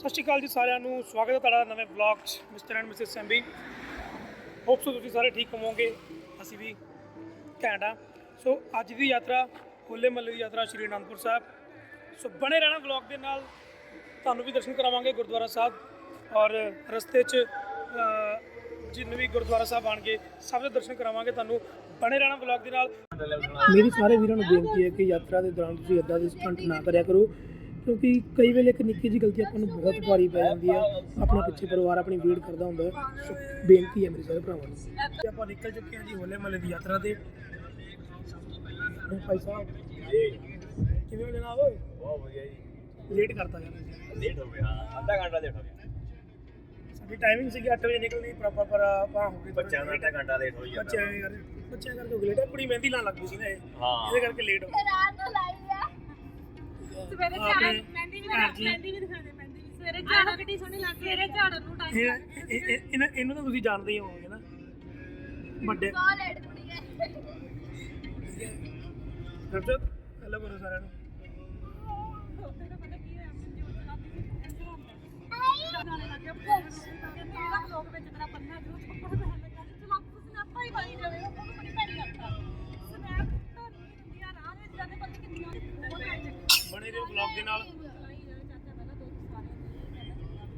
ਸਤਿ ਸ਼੍ਰੀ ਅਕਾਲ ਜੀ ਸਾਰਿਆਂ ਨੂੰ। ਸਵਾਗਤ ਹੈ ਤੁਹਾਡਾ ਨਵੇਂ ਵਲੌਗ 'ਚ mister and missus Saimbi hopes ਤੁਸੀਂ ਸਾਰੇ ਠੀਕ ਹੋਵੋਗੇ, ਅਸੀਂ ਵੀ ਘੈਂਟ ਆ ਸੋ ਅੱਜ ਦੀ ਯਾਤਰਾ, ਹੋਲੇ ਮਹੱਲੇ ਦੀ ਯਾਤਰਾ ਸ਼੍ਰੀ ਅਨੰਦਪੁਰ ਸਾਹਿਬ। ਸੋ ਬਣੇ ਰਹਿਣਾ ਵਲੌਗ ਦੇ ਨਾਲ। ਤੁਹਾਨੂੰ ਵੀ ਦਰਸ਼ਨ ਕਰਾਵਾਂਗੇ ਗੁਰਦੁਆਰਾ ਸਾਹਿਬ। ਔਰ ਰਸਤੇ 'ਚ ਜਿੰਨੇ ਵੀ ਗੁਰਦੁਆਰਾ ਸਾਹਿਬ ਆਣਗੇ, ਸਭ ਦੇ ਦਰਸ਼ਨ ਕਰਾਵਾਂਗੇ ਤੁਹਾਨੂੰ। ਬਣੇ ਰਹਿਣਾ ਵਲੌਗ ਦੇ ਨਾਲ। ਮੇਰੀ ਸਾਰੇ ਵੀਰਾਂ ਨੂੰ ਬੇਨਤੀ ਹੈ ਕਿ ਯਾਤਰਾ ਦੇ ਦੌਰਾਨ ਤੁਸੀਂ ਇਦਾਂ ਦੇ ਸਟੰਟ ਨਾ ਕਰਿਆ ਕਰੋ। ਕਿਉਂਕਿ ਕਈ ਵੇਲੇ ਇੱਕ ਨਿੱਕੀ ਜਿਹੀ ਗਲਤੀ ਆਪਾਂ ਨੂੰ ਬਹੁਤ ਭਾਰੀ ਪੈ ਜਾਂਦੀ ਆ। ਆਪਣੇ ਪਿੱਛੇ ਪਰਿਵਾਰ ਆਪਣੀ ਵੇਟ ਕਰਦਾ ਹੁੰਦਾ ਹੈ। ਸੋ ਬੇਨਤੀ ਹੈ ਮੇਰੇ ਸਾਰੇ ਭਰਾਵਾਂ ਨੂੰ। ਤੇ ਆਪਾਂ ਨਿਕਲ ਚੁੱਕੇ ਹਾਂ ਜੀ ਹੋਲੇ ਮਹੱਲੇ ਦੀ ਯਾਤਰਾ ਤੇ। ਭਾਈ ਸਾਹਿਬ ਕਿਵੇਂ ਹੋ ਜਨਾਬ? ਬਹੁਤ ਵਧੀਆ ਜੀ। ਲੇਟ ਕਰਤਾ ਯਾਰ ਲੇਟ ਹੋ ਗਿਆ। ਅੱਧਾ ਘੰਟਾ ਲੇਟ ਹੋ ਗਿਆ। ਸਾਡੀ ਟਾਈਮਿੰਗ ਸੀਗੀ 8 ਵਜੇ ਨਿਕਲਣੀ ਪ੍ਰੋਪਰ ਪਰ ਆਪਾਂ ਹੋ ਗਏ ਬੱਚਿਆਂ ਦਾ ਅੱਧਾ ਘੰਟਾ ਲੇਟ ਹੋਈ ਬੱਚਿਆਂ ਜਾਂਦਾ ਦੇ ਕਰਕੇ ਬੱਚਿਆਂ ਕਰਕੇ ਹੋ ਲੇਟ ਕੁੜੀ ਮਹਿੰਦੀ ਲਾਉਣ ਲੱਗ ਪਈ ਸੀ ਨਾ ਇਹ। ਹਾਂ। ਇਹਦੇ ਕਰਕੇ ਲੇਟ ਹੋ ਗਏ ਰਾਤ ਨੂੰ ਲਾਈ ਸਵੇਰੇ ਆਪਣੇ ਝਾੜ ਮਹਿੰਦੀ ਵੀ ਘਰ ਜੀ। ਮਹਿੰਦੀ ਵੀ ਦਿਖਾ ਦੇ ਮਹਿੰਦੀ ਵੀ। ਸਵੇਰੇ ਝਾੜ ਕਿੱਡੀ ਸੋਹਣੀ ਲੱਗਦੀ ਸਵੇਰੇ ਝਾੜਨ ਨੂੰ ਟਾਈਮ ਇਹ ਇਹ- ਇਹ- ਇਹਨਾਂ ਇਹਨੂੰ ਤਾਂ ਤੁਸੀਂ ਜਾਣਦੇ ਹੀ ਹੋਵੋਗੇ ਨਾ। ਵੱਡੇ ਲੇਟ ਕੁੜੀ ਹੈ। ਰਬਜਤ ਹੈਲੋ ਕਰੋ ਸਾਰਿਆਂ ਨੂੰ। ਵਲੌਗ ਦੇ ਨਾਲ। ਚਲਾਈ ਜਾਵੇ ਚਾਚਾ ਪਹਿਲਾਂ ਦੋ ਸਾਰੇ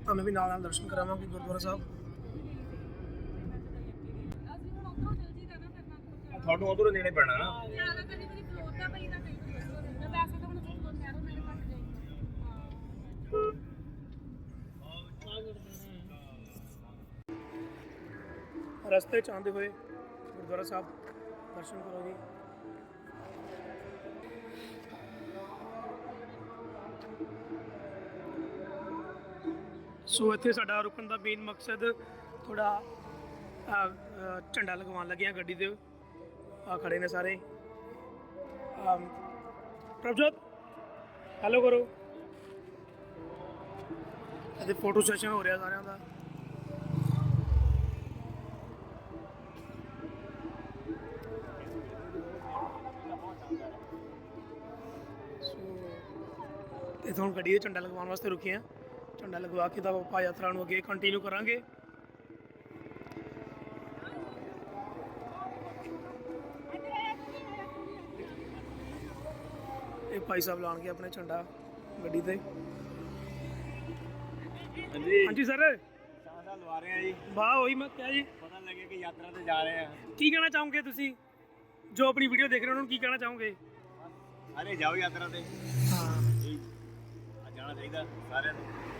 ਤੁਹਾਨੂੰ ਵੀ ਨਾਲ ਨਾਲ ਦਰਸ਼ਨ ਕਰਾਵਾਂਗੇ ਗੁਰਦੁਆਰਾ ਸਾਹਿਬ। ਤੁਹਾਨੂੰ ਉਧਰੋਂ ਨੇੜੇ ਪੈਣਾ ਨਾ। ਰਸਤੇ ਚ ਆਉਂਦੇ ਹੋਏ ਗੁਰਦੁਆਰਾ ਸਾਹਿਬ ਦਰਸ਼ਨ ਕਰੋ ਜੀ। ਸੋ ਇੱਥੇ ਸਾਡਾ ਰੁਕਣ ਦਾ ਮੇਨ ਮਕਸਦ ਥੋੜਾ ਝੰਡਾ ਲਗਵਾਉਣ ਲੱਗਿਆ ਗੱਡੀ ਦੇ ਆ ਖੜੇ ਨੇ ਸਾਰੇ। ਪ੍ਰਭਜੋਤ ਹੈਲੋ ਕਰੋ। ਇਹਦੇ ਫੋਟੋ ਸੈਸ਼ਨ ਹੋ ਰਿਹਾ ਸਾਰਿਆਂ ਦਾ। ਸੋ ਇਹ ਹੁਣ ਗੱਡੀ ਦੇ ਝੰਡਾ ਲਗਵਾਉਣ ਵਾਸਤੇ ਰੁਕੇ ਆ ਝੰਡਾ ਲਗਵਾ ਕੇ ਤਾਂ ਆਪਾਂ ਯਾਤਰਾ ਨੂੰ ਅੱਗੇ ਕੰਟੀਨਿਊ ਕਰਾਂਗੇ। ਇਹ ਭਾਈ ਸਾਹਿਬ ਲਾਉਣਗੇ ਆਪਣੇ ਝੰਡਾ ਗੱਡੀ ਤੇ। ਹਾਂਜੀ। ਹਾਂਜੀ ਸਰ। ਸਾਹ ਲਵਾ ਰਹੇ ਆ ਜੀ। ਵਾਹ ਹੋਈ ਮੈਂ ਕਿਹਾ ਜੀ। ਪਤਾ ਲੱਗੇ ਕਿ ਯਾਤਰਾ ਤੇ ਜਾ ਰਹੇ ਆ। ਕੀ ਕਹਿਣਾ ਚਾਹੋਗੇ ਤੁਸੀਂ? ਜੋ ਆਪਣੀ ਵੀਡੀਓ ਦੇਖ ਰਹੇ ਉਹਨਾਂ ਨੂੰ ਕੀ ਕਹਿਣਾ ਚਾਹੋਗੇ? ਅਰੇ ਜਾਓ ਯਾਤਰਾ ਤੇ। ਹਾਂ। ਜਾਣਾ ਚਾਹੀਦਾ ਸਾਰਿਆਂ ਨੂੰ।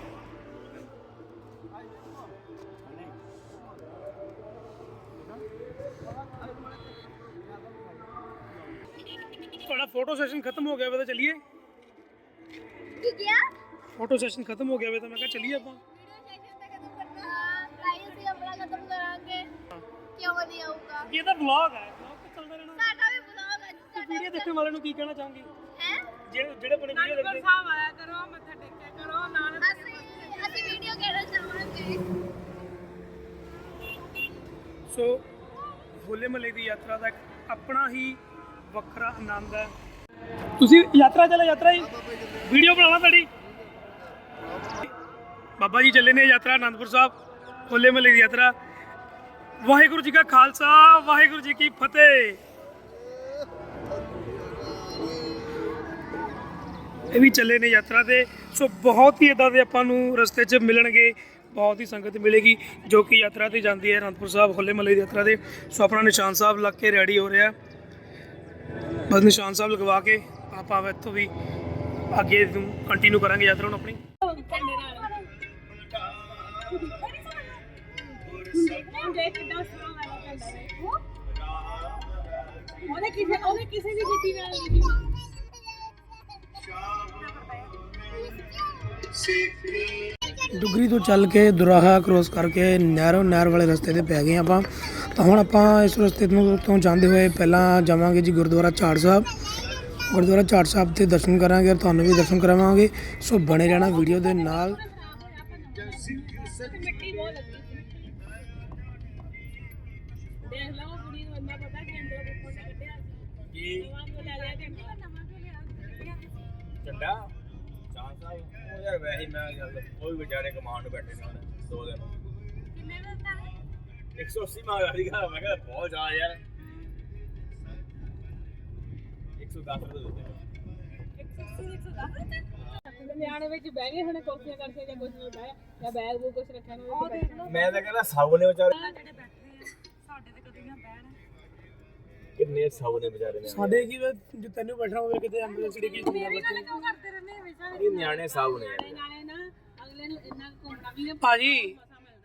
ਤੁਹਾਡਾ ਫੋਟੋ ਸੈਸ਼ਨ ਖਤਮ ਹੋ ਗਿਆ ਵੇ ਤਾਂ ਚਲੀਏ। ਕੀ ਗਿਆ ਫੋਟੋ ਸੈਸ਼ਨ ਖਤਮ ਹੋ ਗਿਆ ਵੇ ਤਾਂ ਮੈਂ ਕਿਹਾ ਚਲੀਏ ਆਪਾਂ। ਵੀਡੀਓ ਸੈਸ਼ਨ ਤੇ ਕਦੋਂ ਕਰਨਾ। ਗਾਈਸ ਵੀ ਆਪਣਾ ਖਤਮ ਕਰਾਂਗੇ। ਕਿਉਂ ਨਹੀਂ ਆਊਗਾ? ਇਹ ਤਾਂ ਵਲੌਗ ਹੈ ਵਲੌਗ ਤਾਂ ਚੱਲਦਾ ਰਹਿਣਾ। ਸਾਡਾ ਵੀ ਬਲੌਗ ਅੱਜ ਸਾਡਾ ਵੀਡੀਓ ਦੇਖਣ ਵਾਲਿਆਂ ਨੂੰ ਕੀ ਕਹਿਣਾ ਚਾਹੋਗੇ? ਹੈ? ਜਿਹੜੇ ਜਿਹੜੇ ਬਣੇ ਵੀਡੀਓ ਦੇਖਦੇ। ਸਾਹਿਬ ਆਇਆ ਕਰੋ ਮੱਥਾ ਟੇਕਿਆ ਕਰੋ ਨਾਲ ਅਸੀਂ ਕਹਿਣਾ ਚਾਹਾਂਗੇ ਸੋ ਹੋਲੇ ਮਹੱਲੇ ਦੀ ਯਾਤਰਾ ਦਾ ਇੱਕ ਆਪਣਾ ਹੀ ਵੱਖਰਾ ਆਨੰਦ ਹੈ। ਤੁਸੀਂ ਯਾਤਰਾ ਚਲੇ, ਯਾਤਰਾ ਹੀ? ਵੀਡੀਓ ਬਣਾਉਣਾ ਤੁਹਾਡੀ? ਬਾਬਾ ਜੀ ਚੱਲੇ ਨੇ ਯਾਤਰਾ, ਆਨੰਦਪੁਰ ਸਾਹਿਬ, ਹੋਲੇ ਮਹੱਲੇ ਦੀ ਯਾਤਰਾ। ਵਾਹਿਗੁਰੂ ਜੀ ਕਾ ਖਾਲਸਾ, ਵਾਹਿਗੁਰੂ ਜੀ ਕੀ ਫਤਿਹ। ਇਹ ਵੀ ਚੱਲੇ ਨੇ ਯਾਤਰਾ ਤੇ। ਸੋ ਬਹੁਤ ਹੀ ਇਦਾਂ ਦੇ ਆਪਾਂ ਨੂੰ ਰਸਤੇ 'ਚ ਮਿਲਣਗੇ, ਬਹੁਤ ਹੀ ਸੰਗਤ ਮਿਲੇਗੀ ਜੋ ਕਿ ਯਾਤਰਾ ਤੇ ਜਾਂਦੀ ਹੈ, ਅਨੰਦਪੁਰ ਸਾਹਿਬ ਹੋਲੇ ਮਹੱਲੇ ਦੀ ਯਾਤਰਾ ਤੇ। ਸੋ ਆਪਣਾ ਨਿਸ਼ਾਨ ਸਾਹਿਬ ਲੱਗ ਕੇ ਰੈਡੀ ਹੋ ਰਿਹਾ। ਬਸ ਨਿਸ਼ਾਨ ਸਾਹਿਬ ਲਗਵਾ ਕੇ ਆਪਾਂ ਇੱਥੋਂ ਵੀ ਅੱਗੇ ਕੰਟੀਨਿਊ ਕਰਾਂਗੇ ਯਾਤਰਾ ਨੂੰ ਆਪਣੀ। ਉਹਨੇ ਕਿਸੇ ਉਹਨੇ ਕਿਸੇ ਦੀ ਗੱਡੀ ਨਾਲ ਨਹੀਂ। ਡੁਗਰੀ ਤੋਂ ਚੱਲ ਕੇ ਦੁਰਾਹਾ ਕ੍ਰੋਸ ਕਰਕੇ ਨਹਿਰੋ ਨਹਿਰ ਵਾਲੇ ਰਸਤੇ ਤੇ ਪੈ ਗਏ ਆਪਾਂ। ਤਾਂ ਹੁਣ ਆਪਾਂ ਇਸ ਰਸਤੇ ਤੋਂ ਤੋਂ ਜਾਂਦੇ ਹੋਏ ਪਹਿਲਾਂ ਜਾਵਾਂਗੇ ਜੀ ਗੁਰਦੁਆਰਾ ਝਾੜ ਸਾਹਿਬ। ਗੁਰਦੁਆਰਾ ਝਾੜ ਸਾਹਿਬ ਤੇ ਦਰਸ਼ਨ ਕਰਾਂਗੇ ਔਰ ਤੁਹਾਨੂੰ ਵੀ ਦਰਸ਼ਨ ਕਰਾਵਾਂਗੇ। ਸੋ ਬਣੇ ਰਹਿਣਾ ਵੀਡੀਓ ਦੇ ਨਾਲ। ਮਿੱਟੀ ਯਾਰ ਵੈਸੇ ਹੀ ਮੈਂ ਉਹ ਵੀ ਵਿਚਾਰੇ ਕਮਾਂਡ ਬੈਠੇ ਨੇ ਉਹਨੇ ਦੋ ਦਿਨ। ਕਿੰਨੇ ਦਾ ਦਿੱਤਾ ਹੈ 180 ਮੰਗ ਸੀਗਾ ਮੈਂ ਕਿਹਾ ਬਹੁਤ ਜ਼ਿਆਦਾ ਯਾਰ। 110 ਰੁਪਏ ਦੇ ਦਿੱਤੇ ਨਿਆਣੇ ਵਿੱਚ ਬਹਿ ਗਏ ਹੁਣ ਕੋਫੀਆਂ ਕਰਕੇ ਜਾਂ ਕੁਝ ਨਹੀਂ ਬਹਿ ਜਾਂ ਬੈਗ ਬੂਗ ਕੁਝ ਰੱਖਿਆ ਨਾ ਉਹ ਦੇਖ ਲਓ। ਮੈਂ ਤਾਂ ਕਹਿੰਦਾ ਸਭ ਨੇ ਵਿਚਾਰੇ ਜਿਹੜੇ ਬੈਠੇ ਕਿੰਨੇ ਸਭ ਨੇ ਵਿਚਾਰੇ ਨੇ ਸਾਡੇ ਕੀ ਵੇ, ਜੇ ਤੈਨੂੰ ਬੈਠਣਾ ਹੋਵੇ ਕਿਤੇ ਐਂਬੂਲੈਂਸ ਗੱਲ ਕਿਉਂ ਕਰਦੇ ਰਹਿੰਦੇ ਹਮੇਸ਼ਾ। ਇਹ ਨਿਆਣੇ ਸਭ ਨੇ। ਯਾਰ ਨਾਲੇ ਨਾ ਅਗਲੇ ਨੂੰ ਇੰਨਾ ਘੁੰਮਣਾ ਵੀ ਨਾ ਭਾਜੀ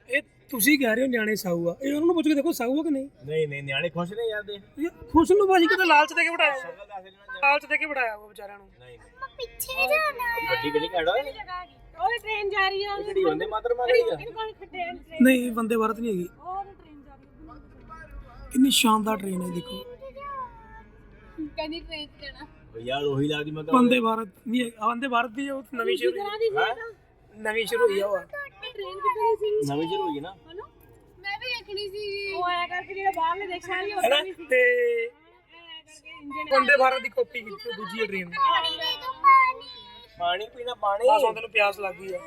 ਇਹ ਤੁਸੀਂ ਕਹਿ ਰਹੇ ਹੋ ਨਿਆਣੇ ਸਾਊ ਆ। ਇਹ ਉਹਨਾਂ ਨੂੰ ਪੁੱਛ ਕੇ ਦੇਖੋ ਸਾਊ ਆ ਕਿ ਨਹੀਂ? ਨਹੀਂ ਨਹੀਂ ਨਿਆਣੇ ਖੁਸ਼ ਨੇ ਯਾਰ ਦੇ ਇਹ ਖੁਸ਼ ਨੂੰ ਭਾਜੀ ਕਿਤੇ ਲਾਲਚ ਦੇ ਕੇ ਬਿਠਾਇਆ ਦੱਸ ਲਾਲਚ ਦੇ ਕੇ ਬਿਠਾਇਆ ਉਹ ਵਿਚਾਰਿਆਂ ਨੂੰ। ਨਹੀਂ ਨਹੀਂ। ਪਿੱਛੇ ਜਾਣਾ ਗੱਡੀ ਕਿਹੜੀ ਕਾੜਾ ਜਗ੍ਹਾ ਹੈਗੀ। ਉਹ ਟ੍ਰੇਨ ਜਾ ਰਹੀ ਆ ਕਿਹੜੀ ਹੁੰਦੇ ਮਾਤਰ ਮਾ ਗਈ ਆ। ਇਹਨੂੰ ਕੋਈ ਖੱਟੇ ਟ੍ਰੇਨ ਨਹੀਂ ਵੰਦੇ ਭਾਰਤ ਨਹੀਂ ਹੈਗੀ। ਉਹ ਟ੍ਰੇਨ ਜਾ ਰਹੀ ਆ। ਕਿੰਨੀ ਸ਼ਾਨਦਾਰ ਟ੍ਰੇਨ ਹੈ ਦੇਖੋ। ਕਹਿੰਦੀ ਟ੍ਰੇਨ ਤੇ ਜਾਣਾ। ਉਹ ਯਾਰ ਉਹੀ ਲੱਗਦੀ ਮੈਂ ਵੰਦੇ ਭਾਰਤ ਨਹੀਂ ਹੈ ਆਹ ਵੰਦੇ ਭਾਰਤ ਦੀ ਉਹ ਨਵੀਂ ਸ਼ੁਰੂ ਹੋਈ ਦੀ ਹਾਂ? ਨਵੀਂ ਸ਼ੁਰੂ ਹੋਈ ਆ ਉਹ। ਟ੍ਰੇਨ ਕਿੱਥੇ ਸੀ। ਨਵੀਂ ਸ਼ੁਰੂ ਹੋਈ ਨਾ? ਹਨਾ? ਮੈਂ ਵੀ ਦੇਖਣੀ ਸੀ। ਉਹ ਆਇਆ ਕਰਕੇ ਜਿਹੜਾ ਬਾਹਰਲੇ ਦੇਸ਼ਾਂ ਵਾਲੀ ਹੈਨਾ? ਉੱਧਰ ਵੀ ਸੀ। ਤੇ ਆਇਆ ਕਰਕੇ ਇੰਜਨ ਵੰਦੇ ਭਾਰਤ ਦੀ ਕਾਪੀ ਕੀਤੀ ਉਹ ਦੂਜੀ ਟ੍ਰੇਨ ਪਾਣੀ ਦੇ ਪਾਣੀ। ਪਾਣੀ ਪੀਣਾ ਪਾਣੀ। ਬਸ ਹੁਣ ਤੈਨੂੰ ਪਿਆਸ ਲੱਗ ਗਈ ਆ।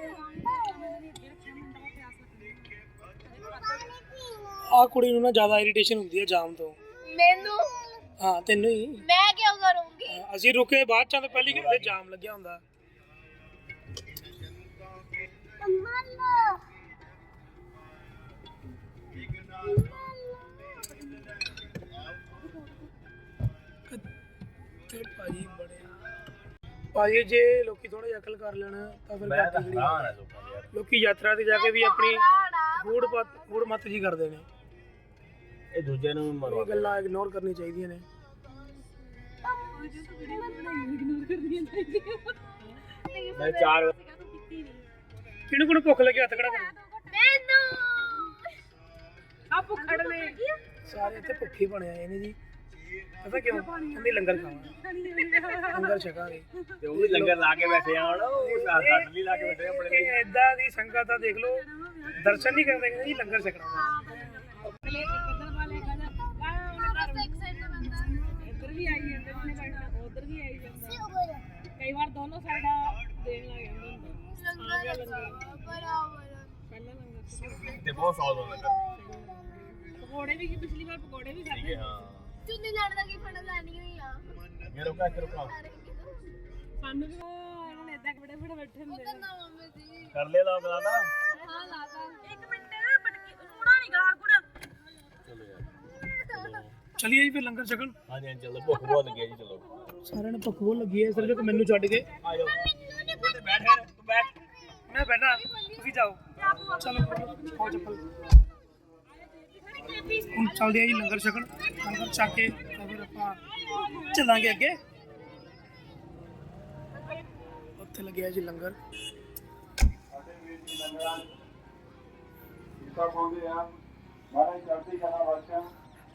ਆ ਕੁੜੀ ਨੂੰ ਨਾ ਜ਼ਿਆਦਾ ਇਰੀਟੇਸ਼ਨ ਹੁੰਦੀ ਹੈ ਜਾਮ ਤੋਂ। ਮੈਨੂੰ ਹਾਂ ਤੈਨੂੰ ਹੀ। ਮੈਂ ਕਿਉਂ ਕਰੂੰਗੀ? ਅਸੀਂ ਰੁਕੇ ਬਾਅਦ ਚ ਤਾਂ ਪਹਿਲੀ ਕਿਤੇ ਜਾਮ ਲੱਗਿਆ ਹੁੰਦਾ। ਮੰਮਾ ਤੇ ਭਾਜੀ ਬੜਿਆ ਭਾਜੀ ਜੇ ਲੋਕੀ ਥੋੜਾ ਜਿਹਾ ਅਕਲ ਕਰ ਲੈਣ ਤਾਂ ਫਿਰ ਮੈਂ ਘਾਟੀ ਤਾਂ ਜਿਹੜੀ ਹੈਰਾਨ ਆ ਲੋਕਾਂ ਦੇ ਯਾਰ। ਲੋਕੀ ਯਾਤਰਾ ਤੇ ਜਾ ਕੇ ਵੀ ਆਪਣੀ ਗੂੜ ਪਤ ਗੂੜ ਮਤ ਜੀ ਕਰਦੇ ਨੇ। ਇਹ ਦੂਜੇ ਨੂੰ ਵੀ ਇਹ ਮਰਵਾ ਗੱਲਾਂ ਇਗਨੋਰ ਕਰਨੀ ਚਾਹੀਦੀਆਂ ਨੇ। ਮੈਂ ਚਾਰ ਕਿਹਨੂੰ ਕਿਹਨੂੰ ਭੁੱਖ ਲੱਗੀ ਹੱਥ ਖੜਾ ਕਰੋ। ਮੈਨੂੰ। ਆ ਭੁੱਖੜ ਨੇ ਸਾਰੇ ਇੱਥੇ ਭੁੱਖੇ ਬਣੇ ਆਏ ਨੇ ਜੀ। ਪਤਾ ਕਿਉਂ? ਕਹਿੰਦੇ ਲੰਗਰ ਖਾਵਾਂਗੇ। ਲੰਗਰ ਛਕਾਂਗੇ। ਤੇ ਉਹ ਵੀ ਲੰਗਰ ਲਾ ਕੇ ਬੈਠੇ ਆ ਹੁਣ ਉਹ ਸਾਡ ਲਈ ਲਾ ਕੇ ਬੈਠੇ ਆ ਆਪਣੇ ਲਈ। ਇਹ ਏਦਾਂ ਦੀ ਸੰਗਤ ਆ ਦੇਖ ਲਓ। ਦਰਸ਼ਨ ਨਹੀਂ ਕਰਦੇ ਕਹਿੰਦੇ ਜੀ ਲੰਗਰ ਛਕਣਾ ਵਾਰ ਦੋਨੋਂ ਸਾਈਡਾਂ ਦੇਣ ਲੱਗ ਜਾਂਦੇ ਹੁੰਦੇ ਲੰਗਰ ਬਰਾਬਰ ਪਹਿਲਾਂ ਲੰਗਰ ਤੇ ਬਹੁਤ ਸੌਦ ਹੁੰਦਾ ਲੰਗਰ ਪਕੌੜੇ ਵੀ ਪਿਛਲੀ ਵਾਰ ਪਕੌੜੇ ਵੀ ਖਾਦੇ ਹਾਂ। ਚੁੰਨੀ ਲੈਣ ਦਾ ਕੀ ਫੜ ਲੈਣੀ ਹੋਈ ਆ। ਇਹ ਰੁਕਾ ਇੱਥੇ ਰੁਕਾ ਸਾਨੂੰ ਵੀ ਉਹ ਇਹਨਾਂ ਨੇ ਇਦਾਂ ਬੜੇ ਬੜੇ ਬੈਠੇ ਹੁੰਦੇ ਉਧਰ ਨਾ। ਮੰਮੀ ਜੀ। ਕਰ ਲੈ ਲੋਕ ਲਾਦਾ ਹਾਂ ਲਾਤਾ ਇੱਕ ਮਿੰਟ ਪਟਕੀ ਰੋਣਾ ਨਹੀਂ ਗਾ ਕੁੜਾ ਚਲੋ ਯਾਰ। ਚਲਿਏ ਜੀ ਫਿਰ ਲੰਗਰ ਛਕਣ। ਹਾਂਜੀ ਹਾਂਜੀ ਚਲੋ ਭੁੱਖ ਬਹੁਤ ਲੱਗੀ ਹੈ ਜੀ ਚਲੋ। ਸਾਰਿਆਂ ਨੂੰ ਭੁੱਖ ਬਹੁਤ ਲੱਗੀ ਹੈ ਸਿਰਫ ਇੱਕ ਮੈਨੂੰ ਛੱਡ ਕੇ। ਆ ਜਾਓ। ਤੇ ਬੈਠ ਤੂੰ ਬੈਠ। ਮੈਂ ਬੈਠਾ ਤੁਸੀਂ ਜਾਓ। ਚਲੋ ਪਾਓ ਚੱਪਲ। ਹੁਣ ਚੱਲਦੇ ਆ ਜੀ ਲੰਗਰ ਛਕਣ। ਲੰਗਰ ਛਕ ਕੇ ਤਾਂ ਫਿਰ ਆਪਾਂ ਚੱਲਾਂਗੇ ਅੱਗੇ। ਉੱਥੇ ਲੱਗਿਆ ਜੀ ਲੰਗਰ। ਆ।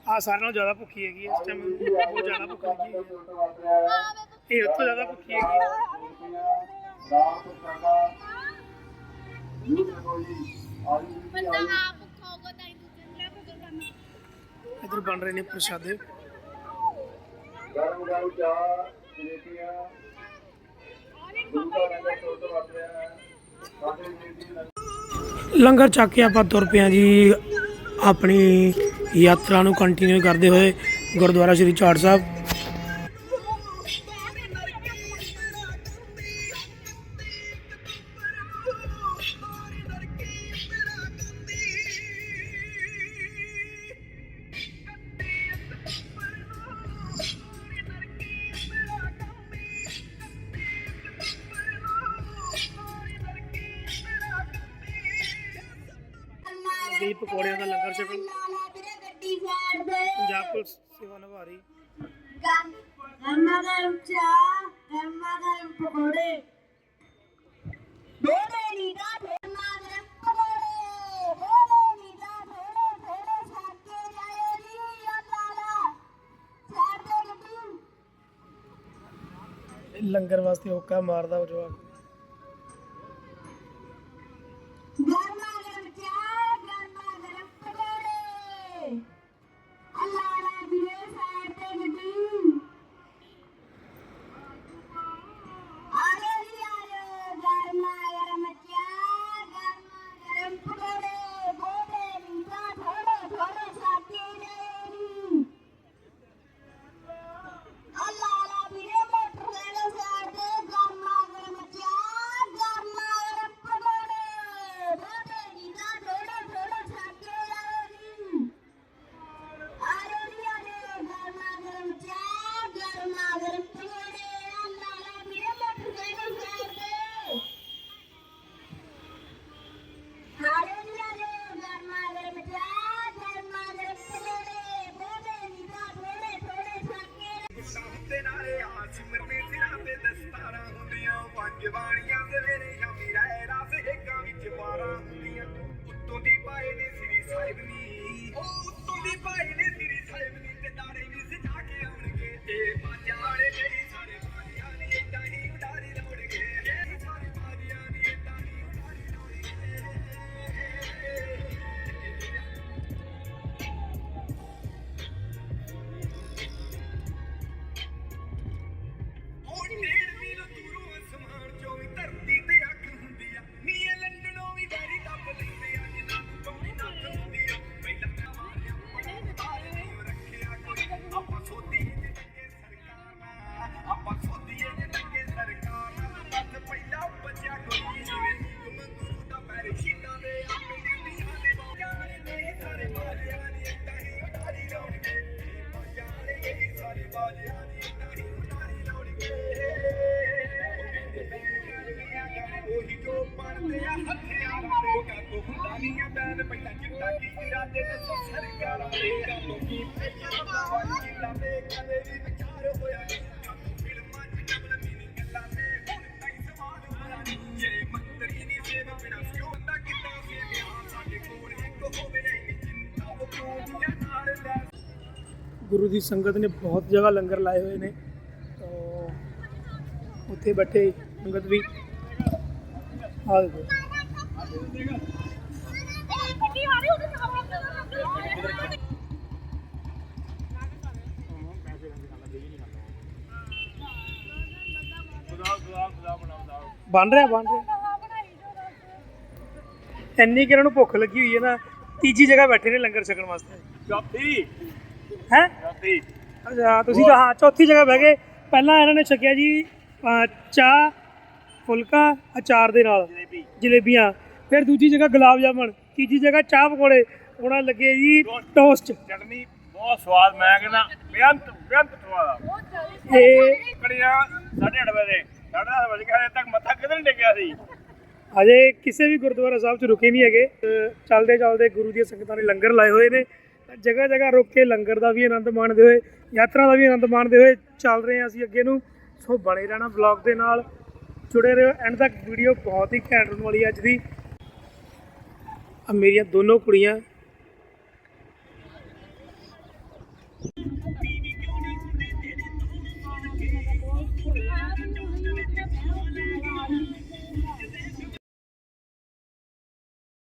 ਸਾਰਿਆਂ ਨਾਲੋਂ ਜ਼ਿਆਦਾ ਭੁੱਖੀ ਹੈਗੀ ਹੈ ਇਸ ਟਾਈਮ ਬਹੁਤ ਜ਼ਿਆਦਾ ਭੁੱਖ ਹੋਈ ਹੈ ਇਹ ਉੱਥੋਂ ਜ਼ਿਆਦਾ ਭੁੱਖੀ ਹੈਗੀ ਹੈ ਬੰਦਾ ਆਪ ਖਾਊਗਾ ਤਾਂ ਹੀ ਦੂਜੇ ਨੂੰ ਭੁਗਤ ਕਰਨਾ। ਇੱਧਰ ਬਣ ਰਹੇ ਨੇ ਪ੍ਰਸ਼ਾਦੇ। ਲੰਗਰ ਚੱਕ ਕੇ ਆਪਾਂ ਤੁਰ ਪਿਆ ਜੀ ਆਪਣੀ ਯਾਤਰਾ ਨੂੰ ਕੰਟੀਨਿਊ ਕਰਦੇ ਹੋਏ ਗੁਰਦੁਆਰਾ ਸ੍ਰੀ ਚਾੜ ਸਾਹਿਬ। ਗਈ ਪਕੌੜਿਆਂ ਦਾ ਲੰਗਰ ਛਕਣ ਪੰਜਾਬ ਪੁਲਿਸ ਸੇਵਾ ਨਿਭਾ ਰਹੀ। ਗਰਮਾ ਗਰਮ ਚਾਹ ਗਰਮਾ ਗਰਮ ਪਕੌੜੇ ਦੋੜੇ ਨੀ ਦਾ ਗਰਮਾ ਗਰਮ ਪਕੌੜੇ ਦੋੜੇ ਨੀ ਦਾ ਦੋੜੇ ਦੋੜੇ ਸਾਕੇ ਜਾਏ ਨੀ ਅੱਲਾਲਾ ਸਾਡੇ ਲੰਗਰ ਵਾਸਤੇ ਹੋਕਾ ਮਾਰਦਾ ਉਹ ਜਵਾਬ ਭਾਈ ਵੀ ਉਹ ਤੁੰਦੀ ਭਾਈ ਨੇ ਕੀ ਦੱਸੋ ਸਰਕਾਰਾਂ ਦੇ ਕਾਤੋਂ ਕੀ ਫਿਕਰਾਂ ਵਾਲੀ ਲਾਦੇ ਕਦੇ ਵੀ ਵਿਚਾਰ ਹੋਇਆ ਨਹੀਂ। ਫਿਲਮਾਂ ਚ ਡਬਲ ਮੀਨਿੰਗ ਗੱਲਾਂ ਤੇ ਹੁਣ ਤਾਈ ਸਵਾਲ ਹੋਇਆ ਨਹੀਂ ਜੇ ਮੰਤਰੀ ਦੀ ਸੇਵ ਬਿਨਾ ਸਿਓ ਬੰਦਾ ਕਿੱਦਾਂ ਸੇਵਿਆ ਸਾਡੇ ਕੋਲ ਇੱਕ ਹੋਵੇ ਨਹੀਂ ਚਿੰਤਾ ਉਹ ਕਿਉਂ ਦੀਆਂ ਨਾਲ ਲੈ ਗੁਰੂ ਦੀ ਸੰਗਤ ਨੇ ਬਹੁਤ ਜਗ੍ਹਾ ਲੰਗਰ ਲਾਏ ਹੋਏ ਨੇ। ਤਾਂ ਉੱਥੇ ਬੈਠੇ ਸੰਗਤ ਵੀ। ਆ ਦੇਖੋ ਗੱਡੀ ਆ ਰਹੀ ਉਹਦੇ ਸਾਹਮਣੇ ਖੁਦਾ ਖੁਦਾ ਖੁਦਾ ਬਣਾਉਂਦਾ ਬਣ ਰਿਹਾ ਬਣ ਰਿਹਾ। ਇੰਨੀ ਕਿ ਇਹਨਾਂ ਨੂੰ ਭੁੱਖ ਲੱਗੀ ਹੋਈ ਹੈ ਨਾ ਤੀਜੀ ਜਗ੍ਹਾ ਬੈਠੇ ਨੇ ਲੰਗਰ ਛਕਣ ਵਾਸਤੇ। ਚੌਥੀ ਹੈ? ਚੌਥੀ ਅੱਛਾ ਤੁਸੀਂ ਤਾਂ ਹਾਂ ਚੌਥੀ ਜਗ੍ਹਾ ਬਹਿ ਗਏ। ਪਹਿਲਾਂ ਇਹਨਾਂ ਨੇ ਛਕਿਆ ਜੀ ਚਾਹ ਫੁਲਕਾ ਅਚਾਰ ਦੇ ਨਾਲ। ਜਲੇਬੀ। ਜਲੇਬੀਆਂ। ਫਿਰ ਦੂਜੀ ਜਗ੍ਹਾ ਗੁਲਾਬ ਜਾਮਣ। ਤੀਜੀ ਜਗ੍ਹਾ ਚਾਹ ਪਕੌੜੇ। ਉਹਨਾਂ ਲੱਗੇ ਜੀ ਟੋਸਟ। ਚਟਨੀ ਬਹੁਤ ਸਵਾਦ ਮੈਂ ਕਹਿੰਦਾ ਬੇਅੰਤ ਬੇਅੰਤ ਸਵਾਦ ਆ। ਇਹ ਕੜੀਆਂ 8:30 ਵਜੇ। 8:30 ਵਜੇ ਹਲੇ ਤੱਕ ਮੱਥਾ ਕਿਧਰ ਟੇਕਿਆ ਸੀ। ਅਜੇ ਕਿਸੇ ਵੀ ਗੁਰਦੁਆਰਾ ਸਾਹਿਬ 'ਚ ਰੁਕੇ ਨਹੀਂ ਹੈਗੇ। ਚੱਲਦੇ ਚੱਲਦੇ ਗੁਰੂ ਦੀਆਂ ਸੰਗਤਾਂ ਨੇ ਲੰਗਰ ਲਾਏ ਹੋਏ ਨੇ। ਜਗ੍ਹਾ ਜਗ੍ਹਾ ਰੁਕ ਕੇ ਲੰਗਰ ਦਾ ਵੀ ਆਨੰਦ ਮਾਣਦੇ ਹੋਏ, ਯਾਤਰਾ ਦਾ ਵੀ ਆਨੰਦ ਮਾਣਦੇ ਹੋਏ ਚੱਲ ਰਹੇ ਹਾਂ ਅਸੀਂ ਅੱਗੇ ਨੂੰ। ਸੋ ਬਣੇ ਰਹਿਣਾ ਵਲੌਗ ਦੇ ਨਾਲ। ਜੁੜੇ ਰਹੋ। ਐਂਡ ਤੱਕ ਵੀਡੀਓ ਬਹੁਤ ਹੀ ਘੈਂਟ ਹੋਣ ਵਾਲੀ ਹੈ ਅੱਜ ਦੀ। ਆ ਮੇਰੀਆਂ ਦੋਨੋਂ ਕੁੜੀਆਂ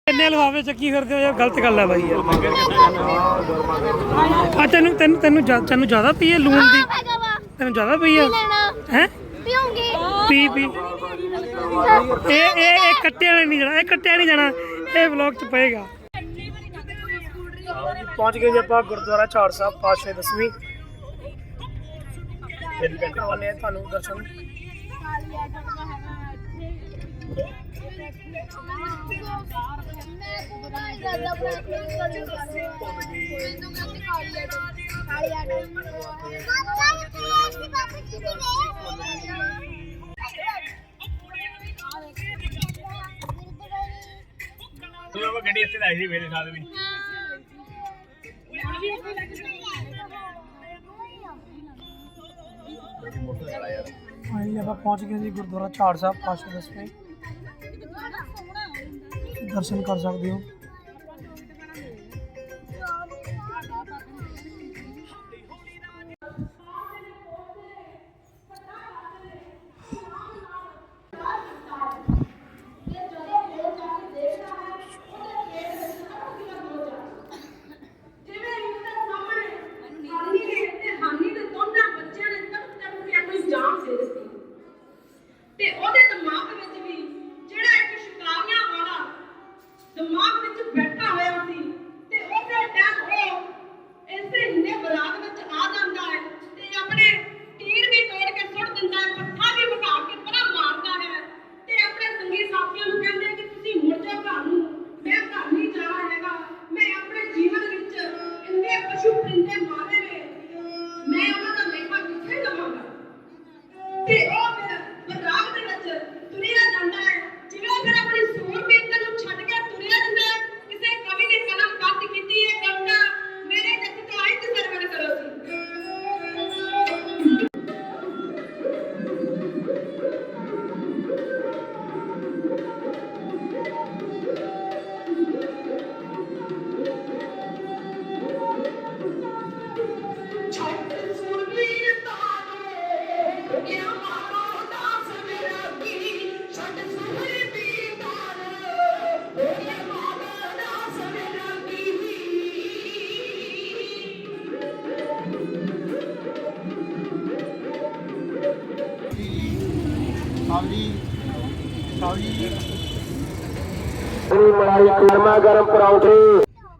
ਇੰਨੇ ਲਵਾਵੇ ਚੱਕੀ ਫਿਰਦੇ ਹੋ ਯਾਰ ਗਲਤ ਗੱਲ ਹੈ ਬਾਈ ਯਾਰ? ਆ ਤੈਨੂੰ ਤੈਨੂੰ ਤੈਨੂੰ ਜ਼ਿਆ- ਤੈਨੂੰ ਜ਼ਿਆਦਾ ਹੈ ਲੂਣ ਦੀ? ਤੈਨੂੰ ਜ਼ਿਆਦਾ ਪਈ ਹੈ? ਲੈਣਾ? ਹੈ? ਪੀਉਂਗੇ ਪੀ ਪੀ। ਇਹ ਇਹ ਇਹ ਕੱਟੇ ਵਾਲੇ ਨਹੀਂ ਜਾਣਾ ਇਹ ਕੱਟਿਆ ਨਹੀਂ ਜਾਣਾ। ਇਹ ਵਲੌਗ ਚ ਪਏਗਾ। ਪਹੁੰਚ ਗਏ ਜੀ ਆਪਾਂ ਗੁਰਦੁਆਰਾ ਝਾੜ ਸਾਹਿਬ ਪਾਸ਼ੇ ਦਸਵੀਂ। ਫਿਰ ਕਰਵਾਉਂਦੇ ਆ ਤੁਹਾਨੂੰ ਦਰਸ਼ਨ ਮੈਂ ਪੂਰਾ ਹੀ ਜ਼ਿਆਦਾ ਬਣਾ ਕੇ ਕਰੀ ਮੈਨੂੰ ਕਹਿੰਦੇ ਕਾਲੀ ਆਟਾ ਕਾਲੀ ਆਟਾ ਮੰਮਾ ਨੂੰ ਐਸੀ ਬਾਤ ਕੀਤੀ ਤੂੰ ਉਹ ਗੱਡੀ ਇੱਥੇ ਲਾਈ ਸੀ ਮੇਰੇ ਸਾਥ ਵੀ ਹਾਂਜੀ ਆਪਾਂ ਪਹੁੰਚ ਗਏ ਜੀ ਗੁਰਦੁਆਰਾ ਝਾੜ ਸਾਹਿਬ ਪਾਸ਼ੇ ਦਸਵੀਂ ਦਰਸ਼ਨ ਕਰ ਸਕਦੇ ਹੋ।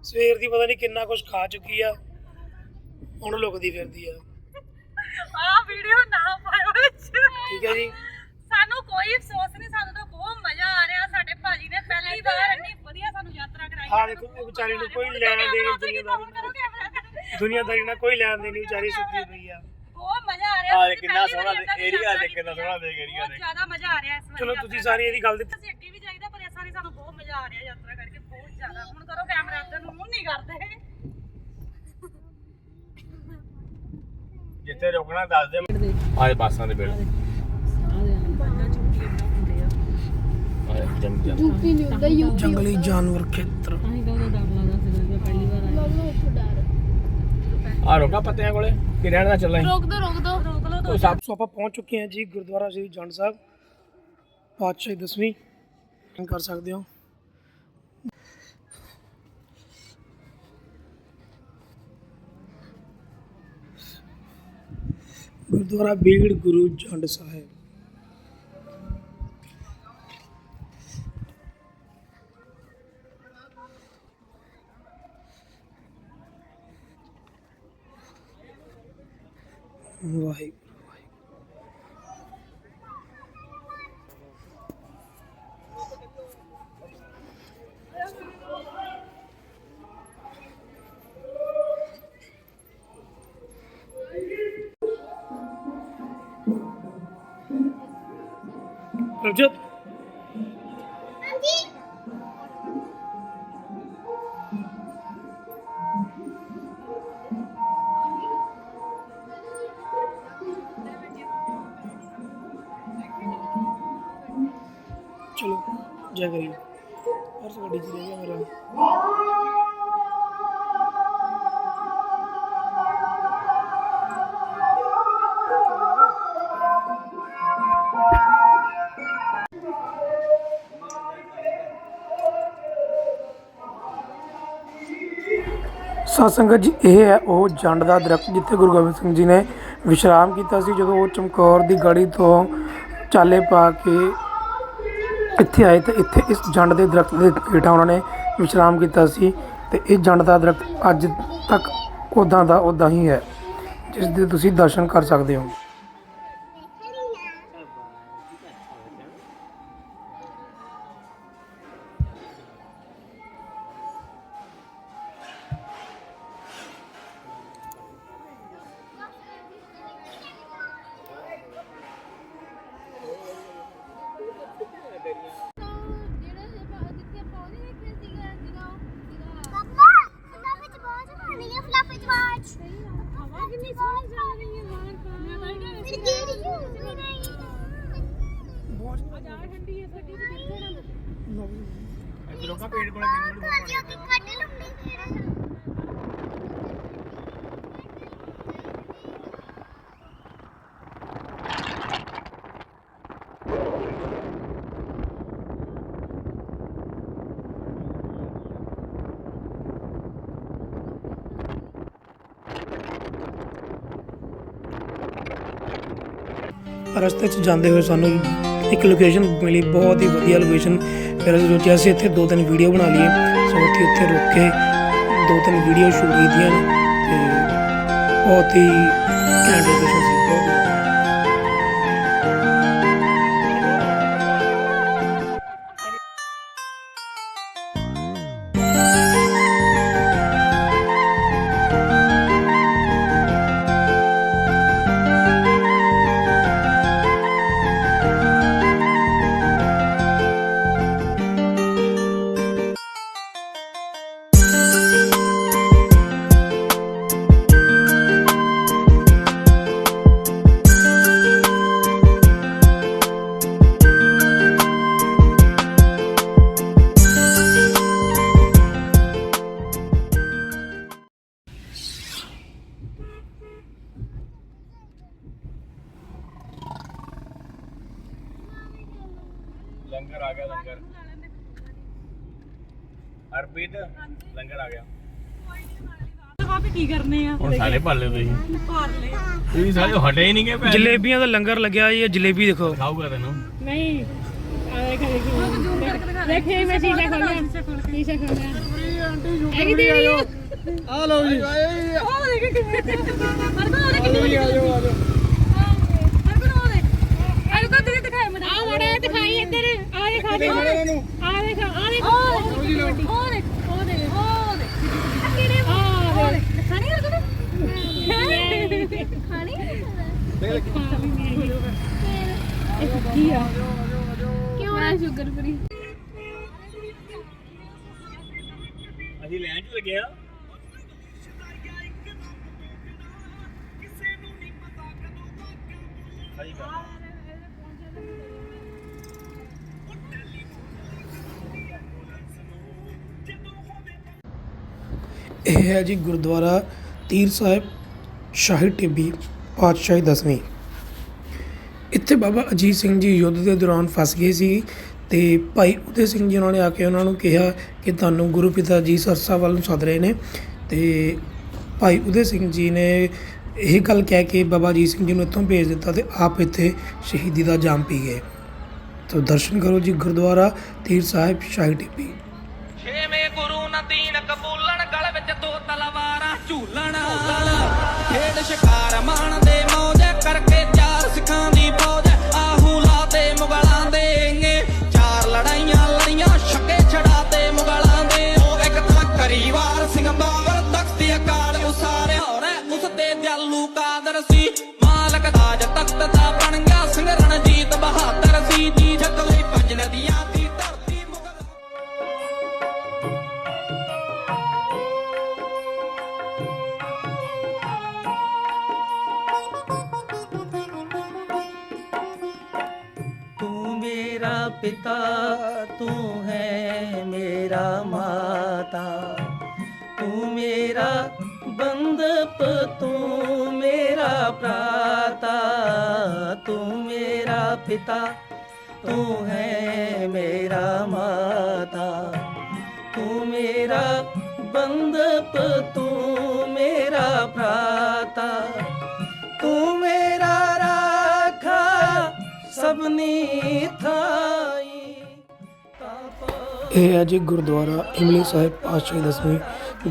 ਸਵੇਰ ਦੀ ਪਤਾ ਨਹੀਂ ਕਿੰਨਾ ਕੁਝ ਖਾ ਚੁੱਕੀ ਆ ਹੁਣ ਲੁਕਦੀ ਫਿਰਦੀ ਆ। ਆ ਵੀਡੀਓ ਨਾ ਪਾਇਓ ਵਿੱਚ। ਠੀਕ ਹੈ ਜੀ। ਸਾਨੂੰ ਕੋਈ ਅਫਸੋਸ ਨਹੀਂ ਸਾਨੂੰ ਤਾਂ ਬਹੁਤ ਮਜ਼ਾ ਆ ਰਿਹਾ। ਸਾਡੇ ਭਾਜੀ ਨੇ ਪਹਿਲੀ ਵਾਰ ਇੰਨੀ ਵਧੀਆ ਸਾਨੂੰ ਯਾਤਰਾ ਕਰਾਈ। ਆਹ ਦੇਖੋ ਇਹ ਵਿਚਾਰੀ ਨੂੰ ਕੋਈ ਲੈਣ ਦੇਣ ਨਹੀਂ ਦੁਨੀਆਦਾਰੀ ਦੁਨੀਆਦਾਰੀ ਨਾਲ ਕੋਈ ਲੈਣ ਦੇਣ ਨਹੀਂ ਵਿਚਾਰੀ ਸੁੱਤੀ ਪਈ ਆ। ਬਹੁਤ ਮਜ਼ਾ ਆ ਰਿਹਾ। ਅਸੀਂ ਕਿੰਨਾ ਪਹਿਲੀ ਸੋਹਣਾ ਵਾਰੀ ਏਰੀਆ ਦੇਖ ਕਿੰਨਾ ਸੋਹਣਾ ਦੇਖ ਏਰੀਆ ਬਹੁਤ ਦੇਖ। ਜ਼ਿਆਦਾ ਮਜ਼ਾ ਆ ਰਿਹਾ ਇਸ ਵਾਰ ਚਲੋ ਤੁਸੀਂ ਸਾਰੀ ਇਹਦੀ ਗੱਲ ਦੀ ਅਸੀਂ ਅੱਗੇ ਵੀ ਜਾਈਦਾ ਪਰ ਯਾਤਰਾ ਕਰਕੇ ਬਹੁਤ ਜ਼ਿਆਦਾ। ਹੁਣ ਕਰੋ ਕੈਮਰਾ ਅੱਧਰ ਨੂੰ ਮੂੰਹ ਨਹੀਂ ਕਰਦੇ। ਜਿੱਥੇ ਰੁਕਣਾ ਦੱਸ ਦੇ। ਆਏ ਬੱਸਾਂ ਦੇ ਵੇਲੇ ਆਏ ਜੰਮ ਜੰਮ ਯੂਪੀ ਨਹੀਂ ਹੁੰਦਾ ਯੂਪੀ ਜੰਗਲੀ ਜਾਨਵਰ ਖੇਤਰ ਆ ਰੋਕਾ ਪੱਤਿਆਂ ਕੋਲੇ ਕਿ ਰਹਿਣ ਦਾ ਚੱਲਾਂ ਰੋਕ ਦੋ ਰੋਕ ਦੋ। ਰੋਕ ਲੋ ਉਹ ਸਭ ਸੋ ਆਪਾਂ ਪਹੁੰਚ ਚੁੱਕੇ ਹਾਂ ਜੀ ਗੁਰਦੁਆਰਾ ਸ੍ਰੀ ਜੰਡ ਸਾਹਿਬ। ਪਾਤਸ਼ਾਹੀ ਦਸਵੀਂ ਕਰ ਸਕਦੇ ਹੋ। ਗੁਰਦੁਆਰਾ ਬੀੜ ਗੁਰੂ ਜੰਡ ਸਾਹਿਬ। ਵਾਹਿਗੁਰੂ ਪ੍ਰਭਜੋਤ ਚਲੋ ਜੈ ਕਰੀਏ ਪਰਸ ਗੱਡੀ ਰਹਿ ਗਿਆ ਮੇਰਾ। ਸਾਧ ਜੀ, ਇਹ ਹੈ ਉਹ ਜੰਡ ਦਾ ਦਰਖਤ ਜਿੱਥੇ ਗੁਰੂ ਗੋਬਿੰਦ ਸਿੰਘ ਜੀ ਨੇ ਵਿਸ਼ਰਾਮ ਕੀਤਾ ਸੀ, ਜਦੋਂ ਉਹ ਚਮਕੌਰ ਦੀ ਗੜੀ ਤੋਂ ਚਾਲੇ ਪਾ ਕੇ ਇੱਥੇ ਆਏ ਤੇ ਇੱਥੇ ਇਸ ਜੰਡ ਦੇ ਦਰਖਤ ਦੇ ਹੇਠਾਂ ਉਹਨਾਂ ਨੇ ਵਿਸ਼ਰਾਮ ਕੀਤਾ ਸੀ ਤੇ ਇਹ ਜੰਡ ਦਾ ਦਰਖਤ ਅੱਜ ਤੱਕ ਉਦਾਂ ਦਾ ਉਦਾਂ ਹੀ ਹੈ, ਜਿਸ ਦੇ ਤੁਸੀਂ ਦਰਸ਼ਨ ਕਰ ਸਕਦੇ ਹੋ। ਰਸਤੇ 'ਚ ਜਾਂਦੇ ਹੋਏ ਸਾਨੂੰ ਇੱਕ ਲੋਕੇਸ਼ਨ ਮਿਲੀ, ਬਹੁਤ ਹੀ ਵਧੀਆ ਲੋਕੇਸ਼ਨ ਫਿਰ ਅਸੀਂ ਸੋਚਿਆ ਅਸੀਂ ਇੱਥੇ ਦੋ ਤਿੰਨ ਵੀਡੀਓ ਬਣਾ ਲਈਏ। ਸੋ ਉੱਥੇ ਉੱਥੇ ਰੁਕ ਕੇ ਦੋ ਤਿੰਨ ਵੀਡੀਓ ਸ਼ੂਟ ਕੀਤੀਆਂ ਨੇ ਤੇ ਬਹੁਤ ਹੀ ਘੈਂਟ ਕੀ ਕਰਨੇ ਆ? ਹੁਣ ਸਾਰੇ ਭਰ ਲਿਓ ਤੁਸੀਂ। ਭਾਰ ਲੈ ਤੁਸੀਂ ਸਾਰੇ ਹਟੇ ਹੀ ਨਹੀਂ ਗਏ ਭੈਣ। ਜਲੇਬੀਆਂ ਦਾ ਲੰਗਰ ਲੱਗਿਆ ਜੀ ਇਹ ਜਲੇਬੀ ਦੇਖੋ। ਖਾਊਗਾ ਤੈਨੂੰ। ਨਹੀਂ ਆਏ ਕਰੇ ਕਿ ਦੇਖੇ ਮੈਂ ਸ਼ੀਸ਼ਾ ਖੋਲਿਆ। ਸ਼ੀਸ਼ਾ ਖੋਲਿਆ। ਆਂਟੀ ਦੇ ਰਹੀ ਆ ਲਓ ਜੀ। ਉਹ ਦੇਖ ਕਿੰਨੇ ਉਹਦੇ ਕਿੰਨੇ ਵਜੇ ਆ ਜਾਓ ਆ ਆਇਓ ਮੜਾ ਦਿਖਾਈ ਇੱਧਰ। ਆ ਦੇਖ ਆ ਦੇਖ। ਆ ਦੇਖ ਆ ਦੇਖ। ਉਹ ਦੇਖ ਉਹ ਦੇਖ ਉਹ ਦੇਖ। ਉਹ ਉਹ ਦੇਖ। ਖਾਣੀ ਆ ਕੋਨੇ ਖਾਣੀ ਇਹ ਕੀ ਆ ਕਿਉਂ ਆ ਸ਼ੂਗਰ ਫ੍ਰੀ ਅਸੀਂ ਲੈਣ ਚ ਲੱਗੇ ਆ। ਇਹ ਹੈ ਜੀ ਗੁਰਦੁਆਰਾ ਤੀਰ ਸਾਹਿਬ, ਸ਼ਾਹੀ ਟਿੱਬੀ, ਪਾਤਸ਼ਾਹੀ ਦਸਵੀਂ। ਇੱਥੇ ਬਾਬਾ ਅਜੀਤ ਸਿੰਘ ਜੀ ਯੁੱਧ ਦੇ ਦੌਰਾਨ ਫਸ ਗਏ ਸੀ ਤੇ ਭਾਈ ਉਦੇ ਸਿੰਘ ਜੀ ਉਹਨਾਂ ਨੇ ਆ ਕੇ ਉਹਨਾਂ ਨੂੰ ਕਿਹਾ ਕਿ ਤੁਹਾਨੂੰ ਗੁਰੂ ਪਿਤਾ ਜੀ ਸਰਸਾ ਵੱਲ ਨੂੰ ਸੱਦ ਰਹੇ ਨੇ ਤੇ ਭਾਈ ਉਦੇ ਸਿੰਘ ਜੀ ਨੇ ਇਹ ਗੱਲ ਕਹਿ ਕੇ ਬਾਬਾ ਅਜੀਤ ਸਿੰਘ ਜੀ ਨੂੰ ਇੱਥੋਂ ਭੇਜ ਦਿੱਤਾ ਤੇ ਆਪ ਇੱਥੇ ਸ਼ਹੀਦੀ ਦਾ ਜਾਮ ਪੀ ਗਏ। ਤੋ ਦਰਸ਼ਨ ਕਰੋ ਜੀ ਗੁਰਦੁਆਰਾ ਤੀਰ ਸਾਹਿਬ, ਸ਼ਾਹੀ ਟਿੱਬੀ। ਦੀਨ ਕਬੂਲਣ ਗਲ ਵਿੱਚ ਦੋ ਤਲਵਾਰਾਂ ਝੂਲਣ। ਖੇਡ ਸ਼ਿਕਾਰ ਮਾਣ ਦੇ ਮੌਜ ਕਰਕੇ ਪਿਤਾ, ਤੂੰ ਹੈ ਮੇਰਾ ਮਾਤਾ। ਤੂੰ ਮੇਰਾ ਬੰਦਪ, ਤੂੰ ਮੇਰਾ ਪ੍ਰਾਤਾ ਤੂੰ ਮੇਰਾ ਪਿਤਾ, ਤੂੰ ਹੈ ਮੇਰਾ ਮਾਤਾ। ਤੂੰ ਮੇਰਾ ਬੰਦਪ, ਤੂੰ ਮੇਰਾ ਭਰਾਤਾ। ਤੂੰ ਮੇਰਾ ਰਾਖਾ, ਸਭਨੀ ਥਾਂ ਇਹ ਹੈ ਜੀ ਗੁਰਦੁਆਰਾ ਇਮਲੀ ਸਾਹਿਬ ਪਾਤਸ਼ਾਹੀ ਦਸਵੀਂ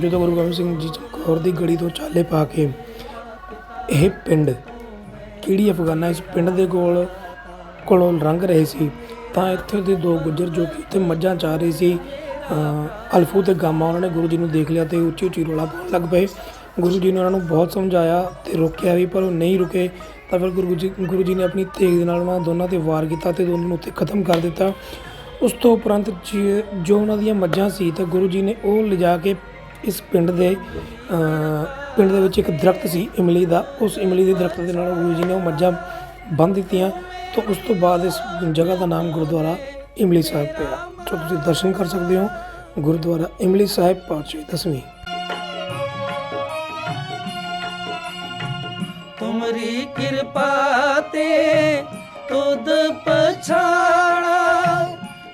ਜਦੋਂ ਗੁਰੂ ਗੋਬਿੰਦ ਸਿੰਘ ਜੀ ਚਮਕੌਰ ਦੀ ਗੜੀ ਤੋਂ ਚਾਲੇ ਪਾ ਕੇ ਇਹ ਪਿੰਡ, ਕਿਹੜੀ ਅਫਗਾਨਾ, ਇਸ ਪਿੰਡ ਦੇ ਕੋਲ, ਕੋਲੋਂ ਰੰਗ ਰਹੇ ਸੀ। ਤਾਂ ਇੱਥੇ ਦੇ ਦੋ ਗੁੱਜਰ ਜੋ ਕਿ ਉੱਥੇ ਮੱਝਾਂ ਚਾਹ ਰਹੇ ਸੀ। ਅਲਫੂ ਤੇ ਗਾਮਾ ਉਹਨਾਂ ਨੇ ਗੁਰੂ ਜੀ ਨੂੰ ਦੇਖ ਲਿਆ ਤੇ ਉੱਚੀ ਉੱਚੀ ਰੋਲਾ ਪਾਉਣ ਲੱਗ ਪਏ। ਗੁਰੂ ਜੀ ਨੇ ਉਹਨਾਂ ਨੂੰ ਬਹੁਤ ਸਮਝਾਇਆ ਤੇ ਰੋਕਿਆ ਵੀ, ਪਰ ਉਹ ਨਹੀਂ ਰੁਕੇ। ਤਾਂ ਫਿਰ ਗੁਰੂ ਜੀ ਗੁਰੂ ਜੀ ਨੇ ਆਪਣੀ ਤੇਗ ਦੇ ਨਾਲ ਉਹਨਾਂ ਦੋਨਾਂ ਤੇ ਵਾਰ ਕੀਤਾ ਤੇ ਦੋਨਾਂ ਨੂੰ ਉੱਥੇ ਖਤਮ ਕਰ ਦਿੱਤਾ। ਉਸ ਤੋਂ ਉਪਰੰਤ ਜ- ਜੋ ਉਹਨਾਂ ਦੀਆਂ ਮੱਝਾਂ ਸੀ ਤਾਂ ਗੁਰੂ ਜੀ ਨੇ ਉਹ ਲਿਜਾ ਕੇ ਇਸ ਪਿੰਡ ਦੇ ਪਿੰਡ ਦੇ ਵਿੱਚ ਇੱਕ ਦਰਖਤ ਸੀ, ਇਮਲੀ ਦਾ। ਉਸ ਇਮਲੀ ਦੇ ਦਰਖਤ ਦੇ ਨਾਲ ਗੁਰੂ ਜੀ ਨੇ ਉਹ ਮੱਝਾਂ ਬੰਨ੍ਹ ਦਿੱਤੀਆਂ ਤਾਂ ਉਸ ਤੋਂ ਬਾਅਦ ਇਸ ਜਗ੍ਹਾ ਦਾ ਨਾਮ ਗੁਰਦੁਆਰਾ ਇਮਲੀ ਸਾਹਿਬ ਪਿਆ। ਸੋ ਤੁਸੀਂ ਦਰਸ਼ਨ ਕਰ ਸਕਦੇ ਹੋ, ਗੁਰਦੁਆਰਾ ਇਮਲੀ ਸਾਹਿਬ ਪਾਤਸ਼ਾਹੀ ਦਸਵੀਂ। ਤੁਮਰੀ ਕਿਰਪਾ ਤੇ ਤੁਧ ਪਛਾਣਾ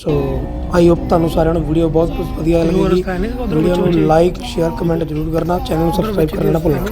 ਸੋ ਆਈ ਹੋਪ ਤੁਹਾਨੂੰ ਸਾਰਿਆਂ ਨੂੰ ਵੀਡੀਓ ਬਹੁਤ ਵਧੀਆ ਲੱਗੀ ਵੀਡੀਓ ਨੂੰ ਲਾਈਕ ਸ਼ੇਅਰ ਕਮੈਂਟ ਜ਼ਰੂਰ ਕਰਨਾ। ਚੈਨਲ ਨੂੰ ਸਬਸਕ੍ਰਾਈਬ ਕਰਨਾ ਨਾ ਭੁੱਲਣਾ।